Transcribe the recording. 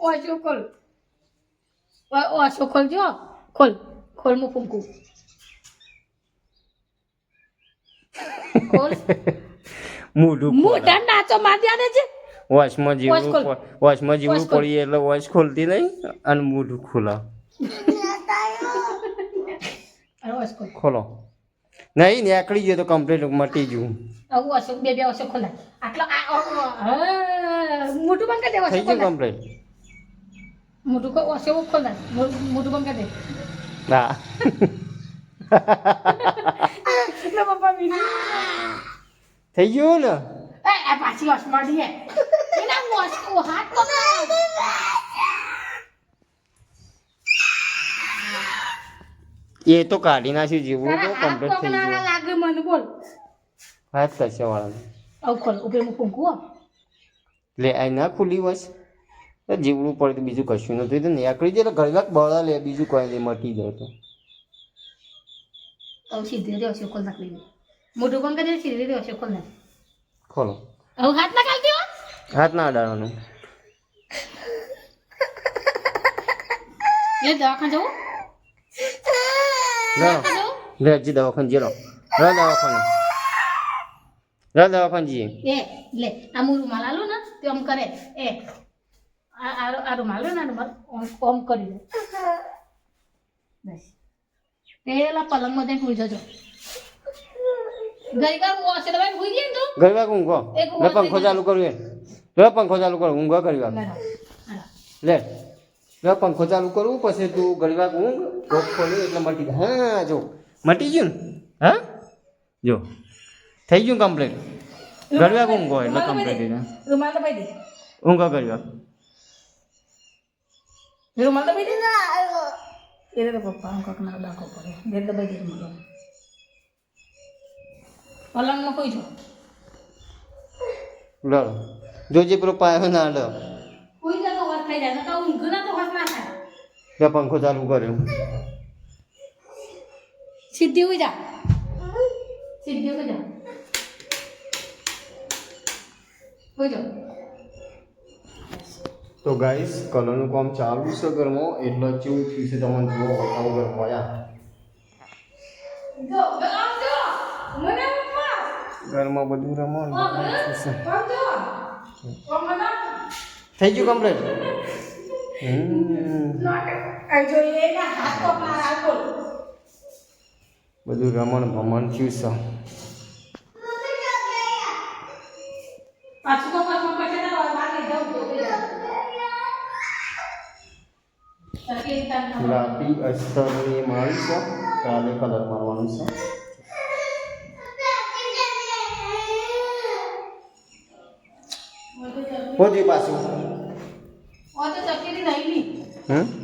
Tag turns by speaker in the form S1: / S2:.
S1: ઓછો ખોલ. ઓ- ઓછો ખોલ જો. ખોલ. ખોલ હું ફૂંકું. ખોલ.
S2: મોઢું
S1: મોઢા નાચો દે છે
S2: વોશમાં. પ- વોશમાં જીવડું પડી એટલે વોશ ખોલતી નહીં અને મોઢું ખોલા.
S1: અરે ઓછો ખોલ.
S2: નહીં નીકળી ગયો તો કમ્પ્લીટ મટી ગયું
S1: આવું ઓછો બે બે ઓછો ખોલા આટલો મોઢું બંધ કરી દેવા
S2: થઈ ગયું કમ્પ્લીટ
S1: મોઢું કો ઓછો ખોલ દે મોઢું બંધ કરી દે
S2: હા
S1: એટલે પપ્પા મીરી
S2: થઈ ગયું ને
S1: એ આ પાછી વોશ મારી એના વોશ કો હાથ પકડ
S2: એ તો કાઢી નાખ્યું જીવડું તો કમ્પ્લીટ થઈ ગયું
S1: લાગે મને બોલ
S2: હાથ કરશે વાળાને
S1: આવ ખોલ ઉપર હું હો.
S2: લે આ ના ખુલી તો જીવડું પડે તો બીજું કશું નથી. તો નીકળી જાય ઘડીક બળા લે બીજું કોઈ નહીં મટી જાય તો.
S1: ખોલ કરી સીધી હાથ ના કાઢી
S2: હાથ ના અડાડવાનું.
S1: દવાખાને જવું? દવાખાને જવું?
S2: લે હજી દવાખાને જઈએ
S1: એ લે આ હું માલાલો ને તે આમ કરે. એ આ રૂમાલ ને રૂમાલ આમ કરી દે. બસ. પેલા પલંગમાં જઈને ભૂલ જજો. ગઈ કાલ ઓછે દવાઈ ભૂઈ ગઈ ને તું?
S2: વાગ ઊંઘો? લે પંખો ચાલુ કર્યો લે પંખો ચાલુ કર ઊંઘો કરી વાગ. લે. લે પંખો ચાલુ કરવું પછી તું વાગ ઊંઘ રોગ ખોલી એટલે મટી જાય. હા જો. મટી ગયું ને? હા? જો. થઈ ગયું કમ્પ્લીટ વાગ ઊંઘો એટલે કમ્પ્લીટ.
S1: રૂમાલ
S2: ઊંઘો ઘડી વાગ
S1: એ રીતે પપ્પા આમ કાંક ના દાખો પડે બે દબાઈ દે રૂમાલ પલંગમાં કોઈ છો
S2: લડો જોજે પેલો પાયો ના લો
S1: કોઈ જતો વાત થઈ જાય તો ઊંઘ ના તો વાત ના થાય
S2: લે પંખો ચાલુ કર્યો
S1: સીધી હોઈ જા સીધી હોઈ જા હોઈ જા
S2: તો ગાઈસ કલરનું કામ ચાલુ છે ઘરમાં એટલે કેવું થયું છે તમને જુઓ બતાવો ઘરમાં યા
S1: જો આમ જો મને પપ્પા
S2: ઘરમાં બધું રમવાનું થઈ ગયું કમ્પ્લીટ બધું રમણ ભમણ થયું છે
S1: પાછું તો પાછું પછી ના બાર લઈ જાઉં તો સકેત તાર
S2: ગુલાબી અસ્તરની મારી છે કાલે કલર મારવાનું છે હોજી પાછું હમ